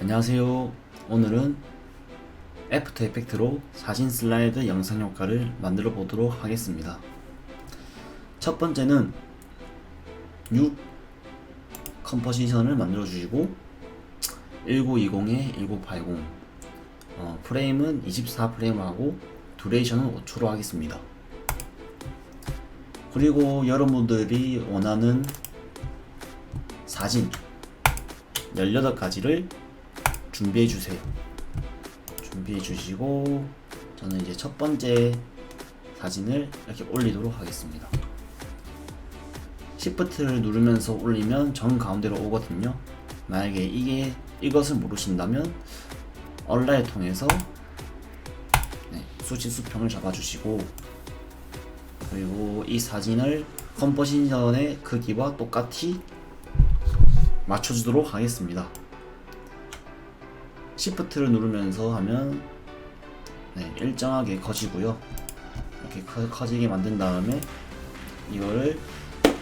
안녕하세요. 오늘은 애프터 이펙트로 사진 슬라이드 영상 효과를 만들어 보도록 하겠습니다. 첫 번째는 6 컴포지션을 만들어 주시고 1920에 1980 어, 프레임은 24프레임을 하고 두레이션은 5초로 하겠습니다. 그리고 여러분들이 원하는 사진 18가지를 준비해 주세요. 준비해 주시고 저는 이제 첫 번째 사진을 이렇게 올리도록 하겠습니다. Shift를 누르면서 올리면 정 가운데로 오거든요. 만약에 이게 이것을 모르신다면 얼라에 통해서 네, 수치 수평을 잡아주시고 그리고 이 사진을 컴포지션의 크기와 똑같이 맞춰주도록 하겠습니다. Shift를 누르면서 하면 네, 일정하게 커지고요. 이렇게 커, 커지게 만든 다음에 이거를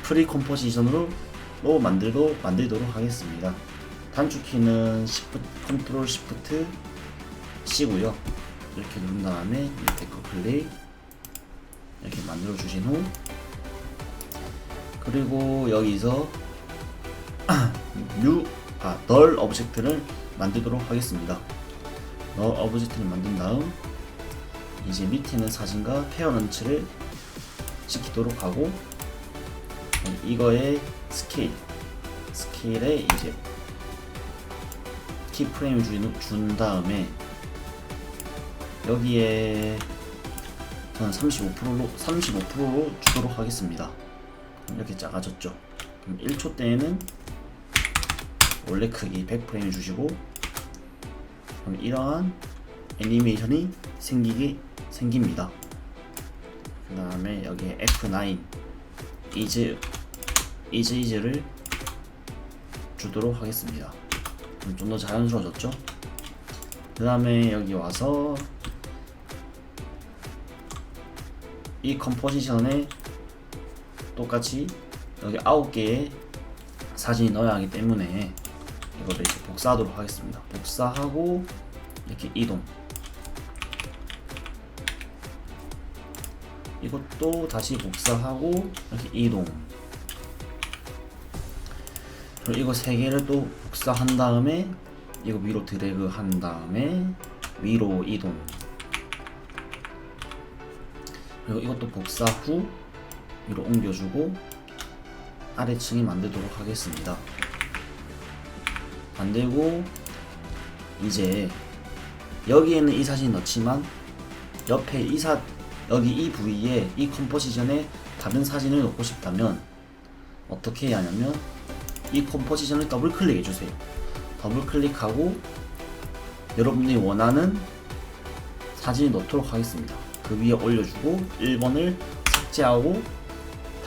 프리 컴포지션으로 로 만들도 만들도록 하겠습니다. 단축키는 Shift, Ctrl Shift C고요. 이렇게 누른 다음에 밑에 거 클릭 이렇게 만들어 주신 후 그리고 여기서 new 아, 널 오브젝트를 만들도록 하겠습니다. 널 오브젝트를 만든 다음 이제 밑에 있는 사진과 페어런츠를 시키도록 하고 이거의 스케일 스케일에 이제 키프레임을 준, 준 다음에 여기에 저는 35%로 35%로 주도록 하겠습니다. 이렇게 작아졌죠. 그럼 1초 때에는 원래 크기 100프레임 주시고 그럼 이러한 애니메이션이 생기게 생깁니다. 그 다음에 여기에 F9 이즈 이즈 이즈를 주도록 하겠습니다. 좀 더 자연스러워졌죠? 그 다음에 여기 와서 이 컴포지션에 똑같이 여기 아홉 개의 사진이 넣어야 하기 때문에 이거를 이제 복사하도록 하겠습니다. 복사하고 이렇게 이동. 이것도 다시 복사하고 이렇게 이동. 그리고 이거 세 개를 또 복사한 다음에 이거 위로 드래그 한 다음에 위로 이동. 그리고 이것도 복사 후 위로 옮겨주고 아래층에 만들도록 하겠습니다. 만들고 이제 여기에는 이 사진 넣지만 옆에 이 사 여기 이 부위에 이 컴포지션에 다른 사진을 넣고 싶다면 어떻게 해야 하냐면 이 컴포지션을 더블 클릭해 주세요. 더블 클릭하고 여러분이 원하는 사진을 넣도록 하겠습니다. 그 위에 올려주고 1번을 삭제하고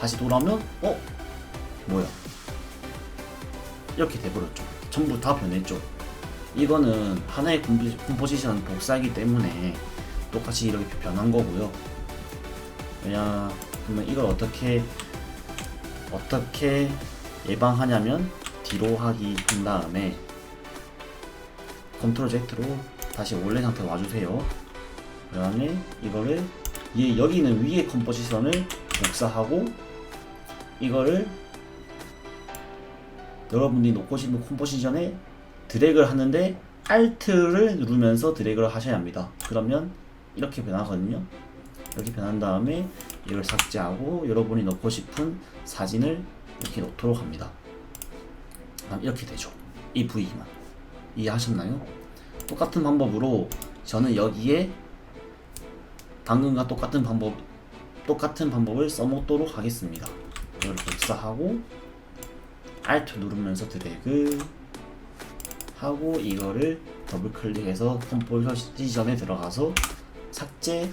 다시 돌아오면 어? 뭐야? 이렇게 돼버렸죠. 전부 다 변했죠. 이거는 하나의 컴포지- 컴포지션 복사이기 때문에 똑같이 이렇게 변한 거고요. 왜냐, 그러면 이걸 어떻게 어떻게 예방하냐면 뒤로 하기 한 다음에 컨트롤 Z로 다시 원래 상태 와주세요. 그 다음에 이거를 이 여기는 위에 컴포지션을 복사하고 이거를 여러분이 놓고 싶은 컴포지션에 드래그를 하는데 Alt를 누르면서 드래그를 하셔야 합니다. 그러면 이렇게 변하거든요. 이렇게 변한 다음에 이걸 삭제하고 여러분이 넣고 싶은 사진을 이렇게 넣도록 합니다. 이렇게 되죠. 이 부위만 이해하셨나요? 똑같은 방법으로 저는 여기에 방금과 똑같은 방법 똑같은 방법을 써먹도록 하겠습니다. 이걸 복사하고 Alt 누르면서 드래그 하고 이거를 더블 클릭해서 컴포지션에 들어가서 삭제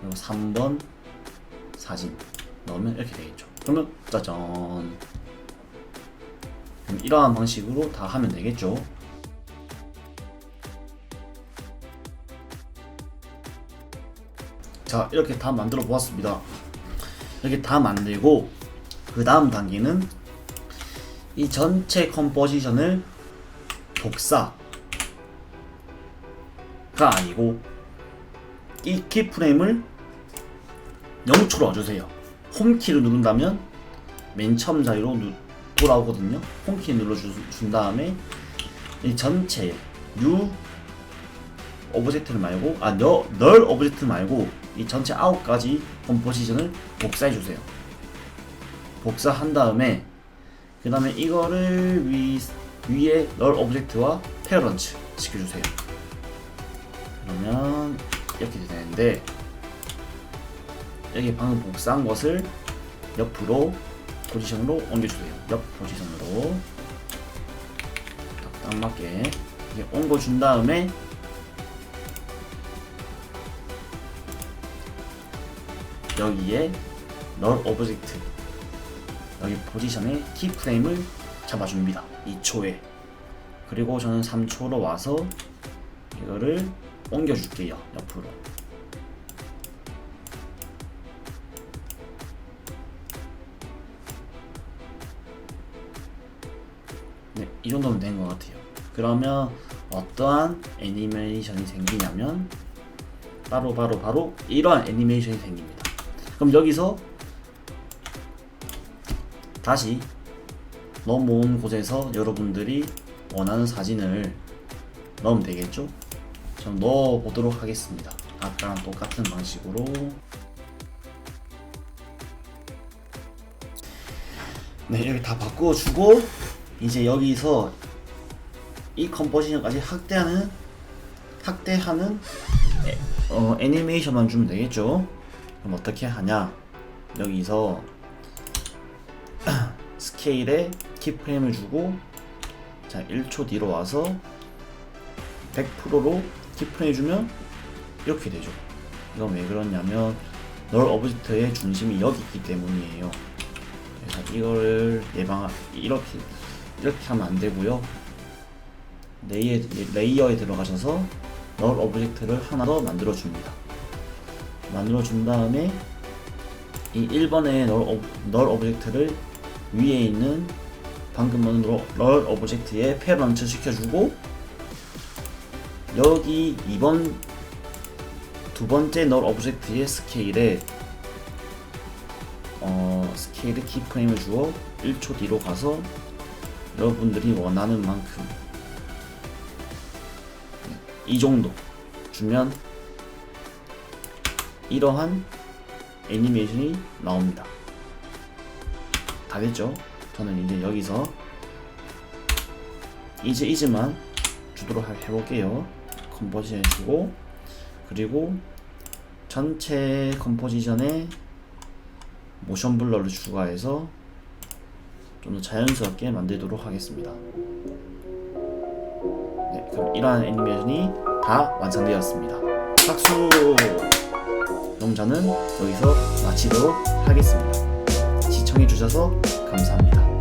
그리고 3번 사진 넣으면 이렇게 되겠죠. 그러면 짜잔 그럼 이러한 방식으로 다 하면 되겠죠. 자 이렇게 다 만들어 보았습니다. 이렇게 다 만들고 그 다음 단계는 이 전체 컴포지션을 복사가 아니고 이 키프레임을 0초로 와주세요. 홈키를 누른다면 맨 처음 자리로 누- 돌아오거든요. 홈키 눌러준 다음에 이 전체 U 오브젝트를 말고 아널 오브젝트 말고 이 전체 아홉 가지 컴포지션을 복사해 주세요. 복사한 다음에 그 다음에 이거를 위, 위에 널 오브젝트와 페어런츠 시켜주세요. 그러면 이렇게 되는데 여기 방금 복사한 것을 옆으로 포지션으로 옮겨주세요. 옆 포지션으로 딱, 딱 맞게 이렇게 옮겨준 다음에 여기에 널 오브젝트 여기 포지션에 키프레임을 잡아줍니다. 2초에 그리고 저는 3초로 와서 이거를 옮겨줄게요. 옆으로 네, 이 정도면 된 것 같아요. 그러면 어떠한 애니메이션이 생기냐면 바로 바로 바로 이러한 애니메이션이 생깁니다. 그럼 여기서 다시 넘어온 곳에서 여러분들이 원하는 사진을 넣으면 되겠죠? 좀 넣어 보도록 하겠습니다. 아까랑 똑같은 방식으로 네 이렇게 다 바꿔주고 이제 여기서 이 컴포지션까지 확대하는 확대하는 애, 어, 애니메이션만 주면 되겠죠? 그럼 어떻게 하냐? 여기서 스케일에 키프레임을 주고 자 1초 뒤로 와서 100%로 키프레임 주면 이렇게 되죠. 이건 왜 그러냐면 널 오브젝트의 중심이 여기 있기 때문이에요. 그래서 이거를 예방 이렇게 이렇게 하면 안 되고요. 레이에, 레이어에 들어가셔서 널 오브젝트를 하나 더 만들어 줍니다. 만들어 준 다음에 이 1번의 널, 오, 널 오브젝트를 위에 있는 방금 본 널, 널 오브젝트에 페런츠 시켜주고 여기 2번 두 번째 널 오브젝트의 스케일에 어, 스케일에 키프레임을 주어 1초 뒤로 가서 여러분들이 원하는 만큼 이 정도 주면 이러한 애니메이션이 나옵니다. 다 됐죠? 저는 이제 여기서 이제 이제만 주도록 해- 해볼게요. 컴포지션 주고 그리고 전체 컴포지션에 모션 블러를 추가해서 좀 더 자연스럽게 만들도록 하겠습니다. 네, 그럼 이러한 애니메이션이 다 완성되었습니다. 박수! 그럼 저는 여기서 마치도록 하겠습니다. 시청해주셔서 감사합니다.